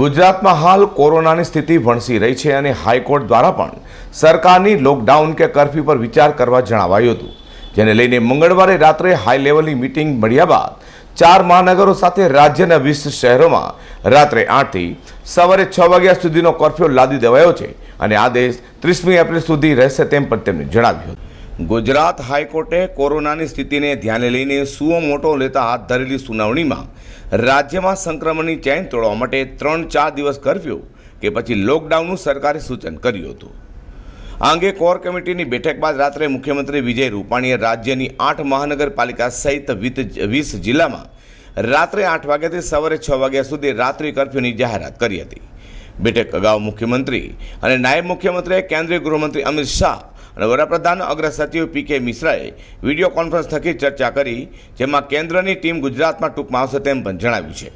ગુજરાતમાં હાલ કોરોનાની સ્થિતિ વણસી રહી છે અને હાઈકોર્ટ દ્વારા પણ સરકારની લોકડાઉન કે કરફ્યુ પર વિચાર કરવા જણાવાયું હતું, જેને લઈને મંગળવારે રાત્રે હાઈ લેવલની મિટિંગ મળ્યા બાદ ચાર મહાનગરો સાથે રાજ્યના વીસ શહેરોમાં રાત્રે આઠથી સવારે છ વાગ્યા સુધીનો કરફ્યુ લાદી દેવાયો છે અને આદેશ ત્રીસમી એપ્રિલ સુધી રહેશે તેમ પણ તેમણે જણાવ્યું હતું. ગુજરાત હાઈકોર્ટે કોરોનાની સ્થિતિને ધ્યાને લઈને સુઓ મોટો લેતા હાથ ધરેલી સુનાવણીમાં રાજ્યમાં સંક્રમણની ચેન તોડવા માટે ત્રણ ચાર દિવસ કરફ્યુ કે પછી લોકડાઉનનું સરકારે સૂચન કર્યું હતું. આ અંગે કોર કમિટીની બેઠક બાદ રાત્રે મુખ્યમંત્રી વિજય રૂપાણીએ રાજ્યની આઠ મહાનગરપાલિકા સહિત વીસ જિલ્લામાં રાત્રે આઠ વાગ્યાથી સવારે છ વાગ્યા સુધી રાત્રિ કરફ્યુની જાહેરાત કરી હતી. બેઠક અગાઉ મુખ્યમંત્રી અને નાયબ મુખ્યમંત્રીએ કેન્દ્રીય ગૃહમંત્રી અમિત શાહ અને વડાપ્રધાન અગ્ર સચિવ પી કે મિશ્રાએ વીડિયો કોન્ફરન્સ થકી ચર્ચા કરી, જેમાં કેન્દ્રની ટીમ ગુજરાતમાં ટૂંકમાં આવશે તેમ પણ જણાવ્યું છે.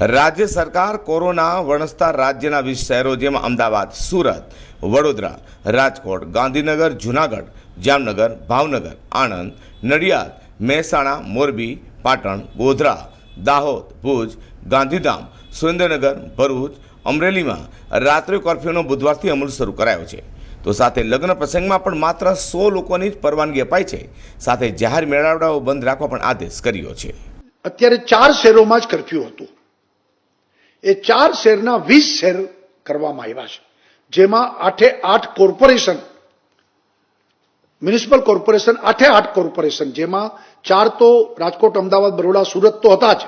રાજ્ય સરકાર કોરોના વણસતા રાજ્યના વીસ શહેરો જેમાં અમદાવાદ, સુરત, વડોદરા, રાજકોટ, ગાંધીનગર, જૂનાગઢ, જામનગર, ભાવનગર, આણંદ, નડિયાદ, મહેસાણા, મોરબી, પાટણ, ગોધરા, દાહોદ, ભુજ, ગાંધીધામ, સુરેન્દ્રનગર, ભરૂચ, અમરેલીમાં રાત્રિ કર્ફ્યુનો બુધવારથી અમલ શરૂ કરાયો છે. તો સાથે લગ્ન પ્રસંગમાં પણ માત્ર સો લોકોની જ પરવાનગી અપાય છે. સાથે જાહેર મેળાવડાઓ બંધ રાખવા પણ આદેશ કર્યો છે. અત્યારે ચાર શહેરોમાં જ કરફ્યુ હતું. એ ચાર શહેરના વીસ શહેર કરવામાં આવ્યા છે. જેમાં આઠે આઠ કોર્પોરેશન, મ્યુનિસિપલ કોર્પોરેશન આઠે આઠ કોર્પોરેશન, જેમાં ચાર તો રાજકોટ, અમદાવાદ, બરોડા, સુરત તો હતા જ.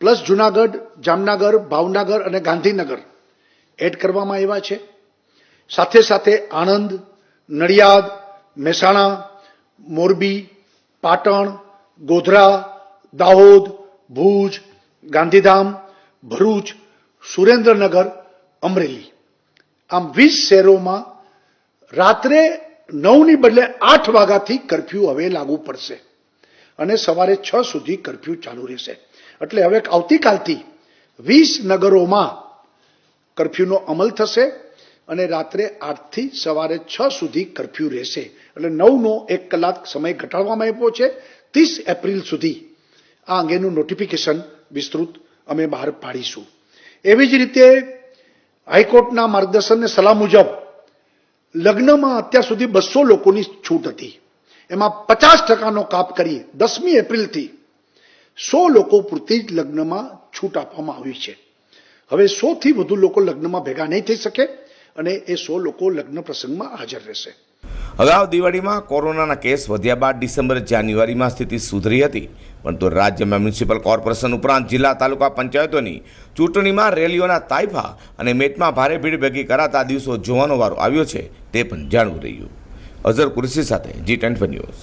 પ્લસ જુનાગઢ, જામનગર, ભાવનગર અને ગાંધીનગર એડ કરવામાં આવ્યા છે. સાથે સાથે આણંદ, નડિયાદ, મહેસાણા, મોરબી, પાટણ, ગોધરા, દાહોદ, ભુજ, ગાંધીધામ, ભરૂચ, સુરેન્દ્રનગર, અમરેલી. આમ વીસ શહેરોમાં રાત્રે નવની બદલે આઠ વાગ્યાથી કરફ્યુ હવે લાગુ પડશે અને સવારે છ સુધી કરફ્યુ ચાલુ રહેશે. એટલે હવે આવતીકાલથી વીસ નગરોમાં કરફ્યુનો અમલ થશે. અને રાત્રે આઠથી સવારે છ સુધી કરફ્યુ રહેશે. એટલે નવનો એક કલાક સમય ઘટાડવામાં આવ્યો છે. ત્રીસ એપ્રિલ સુધી આ અંગેનું નોટિફિકેશન વિસ્તૃત અમે બહાર પાડીશું. એવી જ રીતે હાઈકોર્ટના માર્ગદર્શનને સલાહ મુજબ લગ્નમાં અત્યાર સુધી બસો લોકોની છૂટ હતી. એમાં પચાસ ટકાનો કાપ કરી દસમી એપ્રિલથી સો લોકો પૂરતી જ લગ્નમાં છૂટ આપવામાં આવી છે. હવે સો થી વધુ લોકો લગ્નમાં ભેગા નહીં થઈ શકે. અને એ સો લોકો લગ્ન પ્રસંગમાં હાજર રહેશે. અગાઉ દિવાળીમાં કોરોનાના કેસ વધ્યા બાદ ડિસેમ્બર, જાન્યુઆરીમાં સ્થિતિ સુધરી હતી. પરંતુ રાજ્યમાં મ્યુનિસિપલ કોર્પોરેશન ઉપરાંત જિલ્લા તાલુકા પંચાયતોની ચૂંટણીમાં રેલીઓના તાઇફા અને મેચમાં ભારે ભીડ ભેગી કરાતા દિવસો જોવાનો વારો આવ્યો છે તે પણ જાણવું રહ્યું. અઝર કુરશી સાથે જી ટેન્ટ ન્યૂઝ.